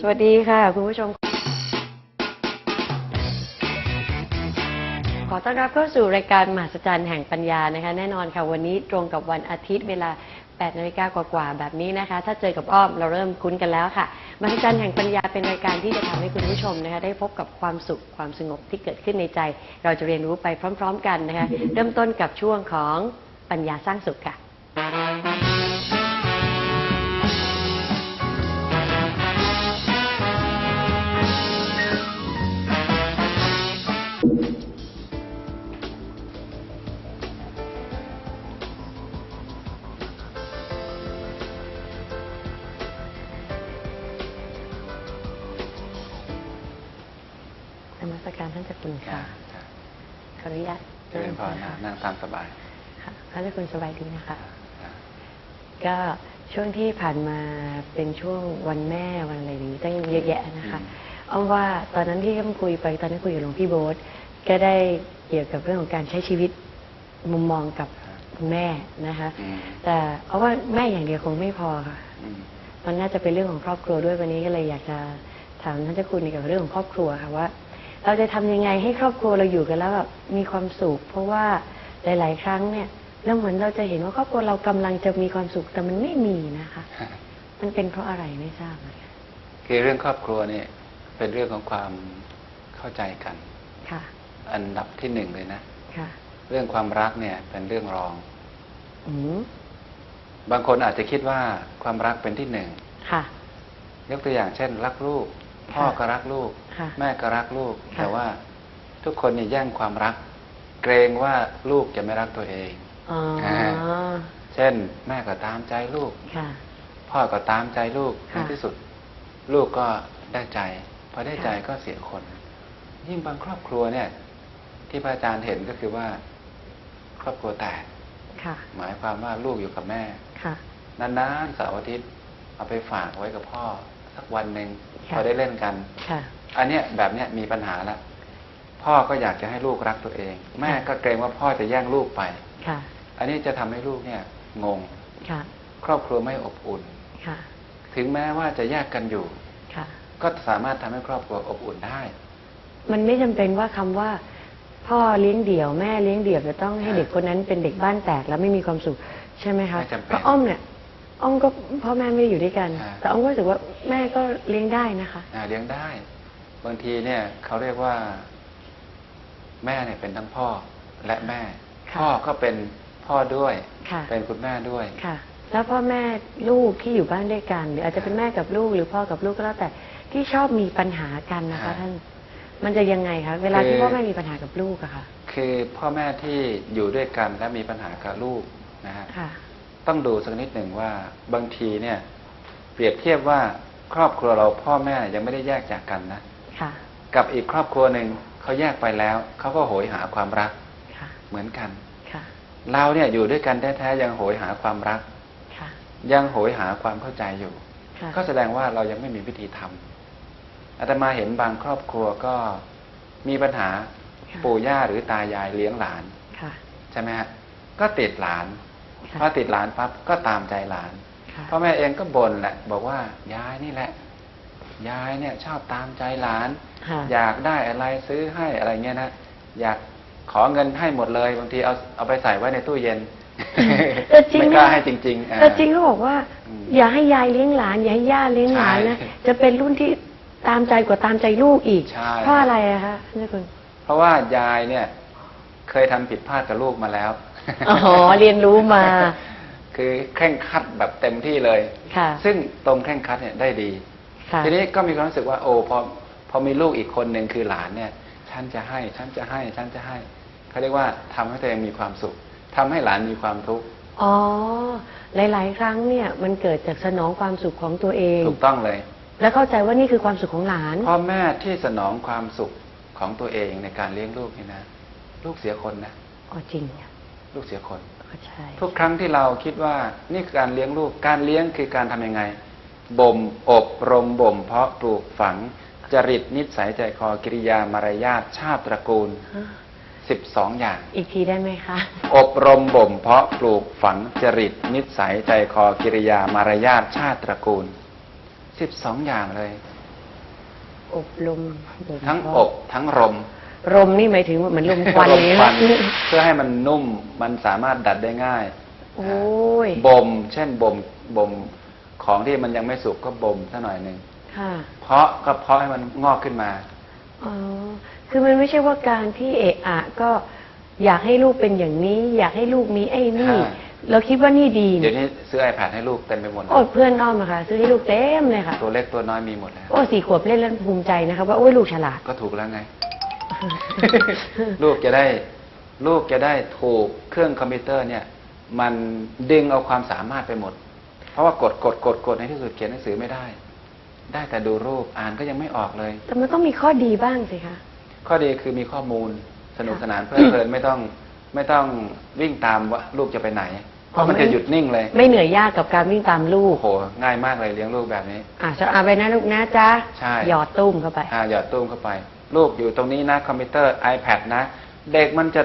สวัสดีค่ะ คุณผู้ชม ขอต้อนรับเข้าสู่รายการมหัศจรรย์แห่งปัญญานะคะ แน่นอนค่ะ วันนี้ตรงกับวันอาทิตย์เวลา8นาฬิกากว่าๆแบบนี้นะคะ ถ้าเจอกับอ้อมเราเริ่มคุ้นกันแล้วค่ะ มหัศจรรย์แห่งปัญญาเป็นรายการที่จะทำให้คุณผู้ชมนะคะ ได้พบกับความสุขความสงบที่เกิดขึ้นในใจ เราจะเรียนรู้ไปพร้อม ๆ กันนะคะ เริ่มต้นกับช่วงของปัญญาสร้างสุขค่ะ ขออนุญาตเจริญพรนะนั่งตามสบายค่ะท่านเจ้าคุณสบายดีนะคะอ่าก็ช่วงที่ผ่านมาเป็นช่วงวันแม่วันอะไรอย่างนี้ตั้งเยอะแยะนะคะเอาว่าตอนนั้นที่อ้อมคุยไปตอนนั้นคุยกับหลวงพี่โบ๊ทก็ได้เกี่ยวกับเรื่องของการใช้ชีวิตมุมมองกับคุณแม่นะคะอืมแต่เอาว่าแม่อย่างเดียวคงไม่พอค่ะอืมมันน่าจะเป็นเรื่องของครอบครัวด้วยวันนี้ก็เลยอยากจะถามท่านเจ้าคุณเกี่ยวกับเรื่องของครอบครัวค่ะว่า เราจะทำยังไงให้ครอบครัวเราอยู่กันแล้วแบบมีความสุขเพราะว่าหลาย ๆ ครั้งเนี่ยเราเหมือนเราจะเห็นว่าครอบครัวเรากำลังจะมีความสุขแต่มันไม่มีนะคะมันเป็นเพราะอะไรไม่ทราบเลยค่ะคือเรื่องครอบครัวเนี่ยเป็นเรื่องของความเข้าใจกัน ค่ะ อันดับที่หนึ่งเลยนะ ค่ะเรื่องความรักเนี่ยเป็นเรื่องรอง อืมบางคนอาจจะคิดว่าความรักเป็นที่หนึ่งค่ะ ยกตัวอย่างเช่น รักลูก พ่อค่ะก็รักลูกค่ะแม่ก็รักลูกค่ะแต่ว่าทุกคนเนี่ยแย่งความรัก เกรงว่าลูกจะไม่รักตัวเองอ๋อเช่น แม่ก็ตามใจลูกค่ะพ่อก็ตามใจลูกในค่ะที่สุด ลูกก็ได้ใจ พอได้ใจค่ะก็เสียคน ยิ่งบางครอบครัวเนี่ย ที่พระอาจารย์เห็นก็คือว่า ครอบครัวแตกค่ะหมายความว่าลูกอยู่กับแม่ค่ะนานๆเสาร์อาทิตย์เอาไปฝากไว้กับพ่อ สักวันหนึ่งค่ะพอได้เล่นกันค่ะอันเนี้ยแบบเนี้ยมีปัญหาละพ่อก็อยากจะให้ลูกรักตัวเอง แม่ก็เกรงว่าพ่อจะแย่งลูกไปค่ะอันนี้จะทำให้ลูกเนี่ยงงค่ะครอบครัวไม่อบอุ่นค่ะถึงแม้ว่าจะแยกกันอยู่ค่ะก็สามารถทำให้ครอบครัวอบอุ่นได้ มันไม่จำเป็นว่าคำว่า พ่อเลี้ยงเดี่ยวแม่เลี้ยงเดี่ยวจะต้องให้ใช่เด็กคนนั้นเป็นเด็กบ้านแตกแล้วไม่มีความสุขใช่ไหมคะไม่จำเป็นเพราะอ้อมเนี่ย อ้อมก็พ่อแม่ไม่ได้อยู่ด้วยกันใช่แต่อ้อมก็รู้สึกว่าแม่ก็เลี้ยงได้นะคะ อ่าเลี้ยงได้ บางทีเนี่ยเขาเรียกว่า แม่เนี่ยเป็นทั้งพ่อและแม่ ค่ะพ่อก็เป็นพ่อด้วย ค่ะ เป็นคุณแม่ด้วย ค่ะ แล้วพ่อแม่ลูกที่อยู่บ้านด้วยกัน หรืออาจจะเป็นแม่กับลูกหรือพ่อกับลูกก็แล้วแต่ที่ชอบมีปัญหากันนะคะค่ะท่าน มันจะยังไงคะเวลาที่คือพ่อแม่มีปัญหากับลูกอะค่ะ คือพ่อแม่ที่อยู่ด้วยกันและมีปัญหากับลูกนะฮะ ค่ะ ต้องดูสักนิดหนึ่งว่าบางทีเนี่ย เปรียบเทียบว่าครอบครัวเราพ่อแม่ยังไม่ได้แยกจากกันนะค่ะ กับอีกครอบครัวหนึ่งเขาแยกไปแล้วเขาก็โหยหาความรักค่ะเหมือนกันค่ะเราเนี่ยอยู่ด้วยกันแท้ๆยังโหยหาความรักค่ะยังโหยหาความเข้าใจอยู่ค่ะก็แสดงว่าเรายังไม่มีวิธีทำอาตมาเห็นบางครอบครัวก็มีปัญหาค่ะปู่ย่าหรือตายายเลี้ยงหลานค่ะใช่ไหมฮะก็ติดหลานค่ะ พอติดหลานปั๊บก็ตามใจหลานค่ะพ่อแม่เองก็บ่นแหละ บอกว่ายายนี่แหละ ยายเนี่ย ชอบตามใจหลานค่ะอยากได้อะไรซื้อให้อะไรเงี้ยนะอยากขอเงินให้หมดเลยบางทีเอาเอาไปใส่ไว้ในตู้เย็นแต่จริงไม่กล้านะให้จริงๆอ่าแต่จริงเขาบอกว่าอืมอย่าให้ยายเลี้ยงหลาน อย่าให้ย่าเลี้ยงหลานนะใช่จะเป็นรุ่นที่ตามใจกว่าตามใจลูกอีกใช่เพราะอะไรอะคะท่านเจ้าคุณเพราะว่ายายเนี่ย เคยทำผิดพลาดกับลูกมาแล้ว อ๋อเรียนรู้มา คือเคร่งครัดแบบเต็มที่เลย ค่ะ ซึ่งตรงเคร่งครัดเนี่ยได้ดี ค่ะ ทีนี้ก็มีความรู้สึกว่าโอ้พอพอมีลูกอีกคนหนึ่งคือหลานเนี่ยฉันจะให้ฉันจะให้ฉันจะให้เขาเรียกว่าทำให้ตัวเองมีความสุขทำให้หลานมีความทุกข์อ๋อ หลาย ๆ ครั้งเนี่ย มันเกิดจากสนองความสุขของตัวเอง ถูกต้องเลย และเข้าใจว่านี่คือความสุขของหลาน พ่อแม่ที่สนองความสุขของตัวเองในการเลี้ยงลูกนี่นะ ลูกเสียคนนะอ๋อจริงอะ ลูกเสียคนก็ใช่ทุกครั้งที่เราคิดว่านี่คือการเลี้ยงลูก การเลี้ยงคือการทำยังไง บ่ม อบรม บ่ม เพาะปลูกฝัง จริตนิสัยใจคอกิริยามารยาทชาติตระกูลฮะ12อย่าง อีกทีได้ไหมคะ อบรมบ่ม เพาะปลูกฝังจริตนิสัยใจคอกิริยามารยาทชาติตระกูล12อย่างเลย อบรมบ่มทั้งเพาะอบทั้งรม รมนี่หมายถึงเหมือนลมควันรมนี้ควันนะเพื่อให้มันนุ่มมันสามารถดัดได้ง่ายโอ้ยบ่มเช่นบ่มบ่มของที่มันยังไม่สุกก็บ่มสักหน่อยหนึ่งค่ะเพาะก็เพาะให้มันงอกขึ้นมา อ๋อคือมันไม่ใช่ว่าการที่เอะอะก็อยากให้ลูกเป็นอย่างนี้ อยากให้ลูกมีไอ้นี่ ค่ะ เราคิดว่านี่ดีเดี๋ยวนี้ซื้อ iPad ให้ลูกเต็มไปหมดเลยโอ้ยเพื่อนอ้อมอะค่ะซื้อให้ลูกเต็มเลยค่ะ ตัวเล็กตัวน้อยมีหมดแล้ว โอ้สี่ขวบเล่นแล้วภูมิใจนะคะว่าโอ้ยลูกฉลาด ก็ถูกแล้วไง ลูกจะได้ ลูกจะได้ถูกเครื่องคอมพิวเตอร์เนี่ย มันดึงเอาความสามารถไปหมด เพราะว่ากดกดกดกดในที่สุดเขียนหนังสือไม่ได้ ได้แต่ดูรูปอ่านก็ยังไม่ออกเลย แต่มันต้องมีข้อดีบ้างสิคะข้อดีคือมีข้อมูลสนุกค่ะสนานเพลิดเพลินไม่ต้องไม่ต้องวิ่งตามว่าลูกจะไปไหน เพราะมันไม่จะหยุดนิ่งเลย ไม่เหนื่อยยากกับการวิ่งตามลูกโอ้โหง่ายมากเลยเลี้ยงลูกแบบนี้ อะจะเอาไปนะลูกนะจ๊ะใช่หยอดตุ้มเข้าไป อ่าหยอดตู้มเข้าไป ลูกอยู่ตรงนี้นะคอมพิวเตอร์ iPad นะ เด็กมันจะ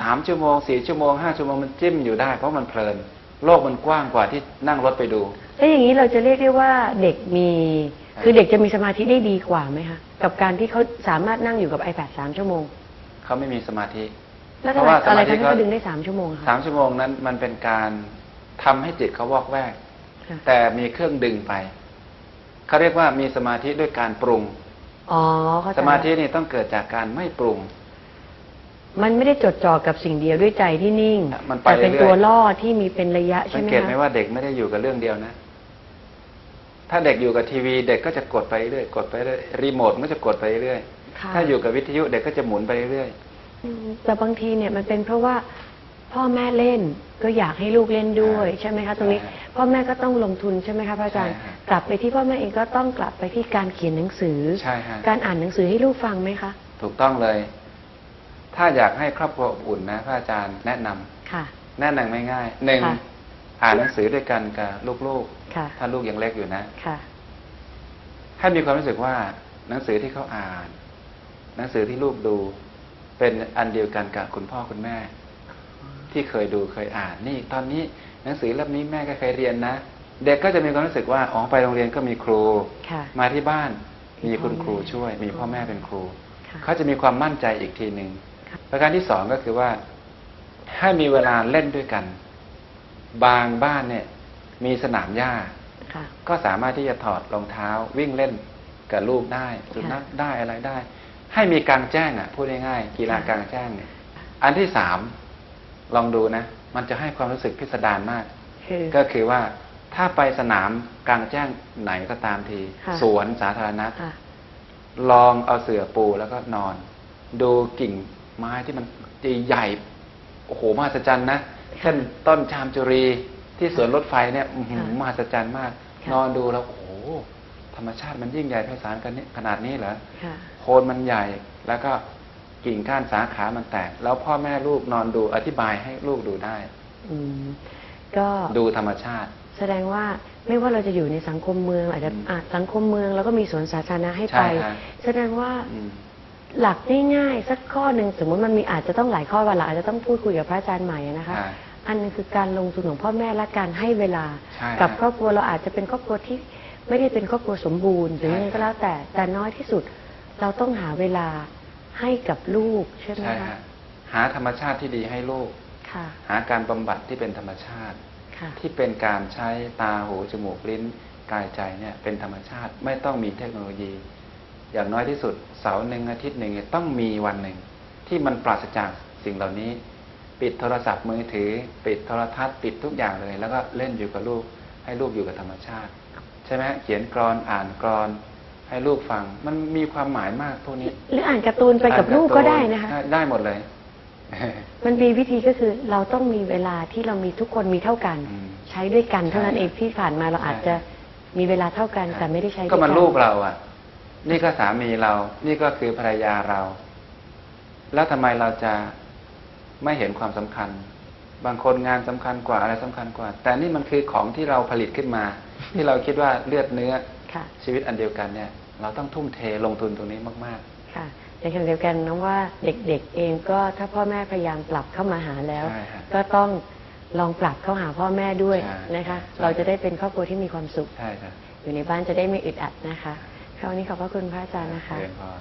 สามชั่วโมงสี่ชั่วโมงห้าชั่วโมงมันจิ้มอยู่ได้เพราะมันเพลิน โลกมันกว้างกว่าที่นั่งรถไปดู แล้วอย่างนี้เราจะเรียกได้ว่าเด็กมีครับคือเด็กจะมีสมาธิได้ดีกว่าไหมคะกับการที่เขาสามารถนั่งอยู่กับ iPad สามชั่วโมงเขาไม่มีสมาธิ แล้วเพทำราะไมว่าสอะไรมาธิทำให้ก็ เขาดึงได้สามชั่วโมงอะสาคะมชั่วโมงนั้นมันเป็นการทำให้จิตเขาวอกแวก ค่ะ แต่มีเครื่องดึงไป เขาเรียกว่ามีสมาธิด้วยการปรุง อ๋อเข้าใจสมาธินี่ต้องเกิดจากการไม่ปรุง มันไม่ได้จดจ่อกับสิ่งเดียวด้วยใจที่นิ่งมันไปแต่เป็นเรื่อยๆ ตัวล่อที่มีเป็นระยะสัใช่งไหมเกตไหมคะว่าเด็กไม่ได้อยู่กับเรื่องเดียวนะ ถ้าเด็กอยู่กับทีวี เด็กก็จะกดไปเรื่อยกดไปเรื่อยรีโมทมันก็จะกดไปเรื่อยค่ะถ้าอยู่กับวิทยุเด็กก็จะหมุนไปเรื่อย อืมแต่บางทีเนี่ยมันเป็นเพราะว่า พ่อแม่เล่นก็อยากให้ลูกเล่นด้วยใช่ใช่ไหมคะตรงนี้ใช่พ่อแม่ก็ต้องลงทุนใช่ไหมคะพระอาจารย์ ใช่ฮะ กลับไปที่พ่อแม่เองก็ต้องกลับไปที่การเขียนหนังสือ ใช่ฮะ การอ่านหนังสือให้ลูกฟังไหมคะ ถูกต้องเลย ถ้าอยากให้ครอบครัวอบอุ่นนะพระอาจารย์แนะนำค่ะ แนะนำง่ายๆหนึ่งค่ะ อ่านหนังสือด้วยกันกับลูกค่ะ ๆ ถ้าลูกยังเล็กอยู่นะ ค่ะ ให้มีความรู้สึกว่าหนังสือที่เขาอ่าน หนังสือที่ลูกดู เป็นอันเดียวกันกับคุณพ่อคุณแม่ ที่เคยดูเคยอ่านนี่ ตอนนี้หนังสือเล่มนี้แม่ก็เคยเรียนนะ เด็กก็จะมีความรู้สึกว่าอ๋อไปโรงเรียนก็มีครูค่ะมาที่บ้านมีมีคุณพ่อครูแม่ช่วย มีพ่อแม่เป็นครูค่ะเขาจะมีความมั่นใจอีกทีหนึ่งค่ะประการที่สองก็คือว่า ให้มีเวลาเล่นด้วยกัน บางบ้านเนี่ย มีสนามหญ้าค่ะก็สามารถที่จะถอดรองเท้าวิ่งเล่นกับลูกได้สุนัขค่ะได้อะไรได้ ให้มีกลางแจ้งอะพูดง่ายๆกีฬากลางแจ้งเนี่ยอันที่สาม ลองดูนะ มันจะให้ความรู้สึกพิสดารมากคือก็คือว่าถ้าไปสนามกลางแจ้งไหนก็ตามทีค่ะสวนสาธารณะค่ะลองเอาเสื่อปูแล้วก็นอน ดูกิ่งไม้ที่มันใหญ่ๆโอ้โหมหัศจรรย์นะเช่นต้นชามจุรีที่สวนรถไฟเนี่ยอื้อหือค่ะมหัศจรรย์มากค่ะนอนดูแล้วโอ้โหธรรมชาติมันยิ่งใหญ่ไพศาลกันนี้ขนาดนี้เหรอค่ะโคนมันใหญ่แล้วก็ กิ่งก้านสาขามันแตก แล้วพ่อแม่ลูกนอนดูอธิบายให้ลูกดูได้ อืมก็ดูธรรมชาติ แสดงว่าไม่ว่าเราจะอยู่ในสังคมเมือง อาจจะอืมอะสังคมเมืองแล้วก็มีสวนสาธารณะให้ใช่ไปฮะ แสดงว่าอืม หลักง่ายๆสักข้อหนึ่งสมมติมันมีอาจจะต้องหลายข้อวันเราอาจจะต้องพูดคุยกับพระอาจารย์ใหม่นะคะ ใช่อันหนึงคือการลงทุนของพ่อแม่และการให้เวลา ใช่กับฮะครอบครัวเราอาจจะเป็นครอบครัวที่ไม่ได้เป็นครอบครัวสมบูรณ์หรือใช่ยังไงก็แล้วแต่แต่น้อยที่สุด เราต้องหาเวลา ให้กับลูกใช่ไหมใช่คะฮะหาธรรมชาติที่ดีให้ลูก ค่ะ หาการบำบัดที่เป็นธรรมชาติ ค่ะ ที่เป็นการใช้ตาหูจมูกลิ้นกายใจเนี่ยเป็นธรรมชาติไม่ต้องมีเทคโนโลยี อย่างน้อยที่สุดเสาร์หนึ่งอาทิตย์หนึ่งเนี่ยต้องมีวันหนึ่ง ที่มันปราศจากสิ่งเหล่านี้ ปิดโทรศัพท์มือถือ ปิดโทรทัศน์ปิดทุกอย่างเลย แล้วก็เล่นอยู่กับลูกให้ลูกอยู่กับธรรมชาติ ใช่ไหมเขียนกรอนอ่านกรอน ให้ลูกฟัง มันมีความหมายมากพวกนี้ หรืออ่านการ์ตูนไปกับลูกก็ได้นะคะ ได้ได้หมดเลย มันมีวิธีก็คือเราต้องมีเวลาที่เรามีทุกคนมีเท่ากันอืมใช้ด้วยกันเท่านั้นใช่เองที่ผ่านมาเราอาจจะมีเวลาเท่ากันแต่ไม่ได้ใช้ด้วยก็มันกัลูกเราอะ นี่ก็สามีเรา นี่ก็คือภรรยาเรา แล้วทำไมเราจะไม่เห็นความสำคัญ บางคนงานสำคัญกว่าอะไรสำคัญกว่า แต่นี่มันคือของที่เราผลิตขึ้นมา ที่เราคิดว่าเลือดเนื้อค่ะ ชีวิตอันเดียวกันเนี่ย เราต้องทุ่มเทลงทุนตรงนี้มากค่ะในขณะเดียวกันน้องว่าเด็กๆเองก็ถ้าพ่อแม่พยายามปรับเข้ามาหาแล้ว ใช่ฮะก็ต้องลองปรับเข้าหาพ่อแม่ด้วยใช่นะคะ ใช่ เราจะได้เป็นครอบครัวที่มีความสุขๆใช่ครับอยู่ในบ้านจะได้ไม่อึดอัดนะคะค่ะวันนี้ขอบพระคุณพระอาจารย์นะคะ เรียนพร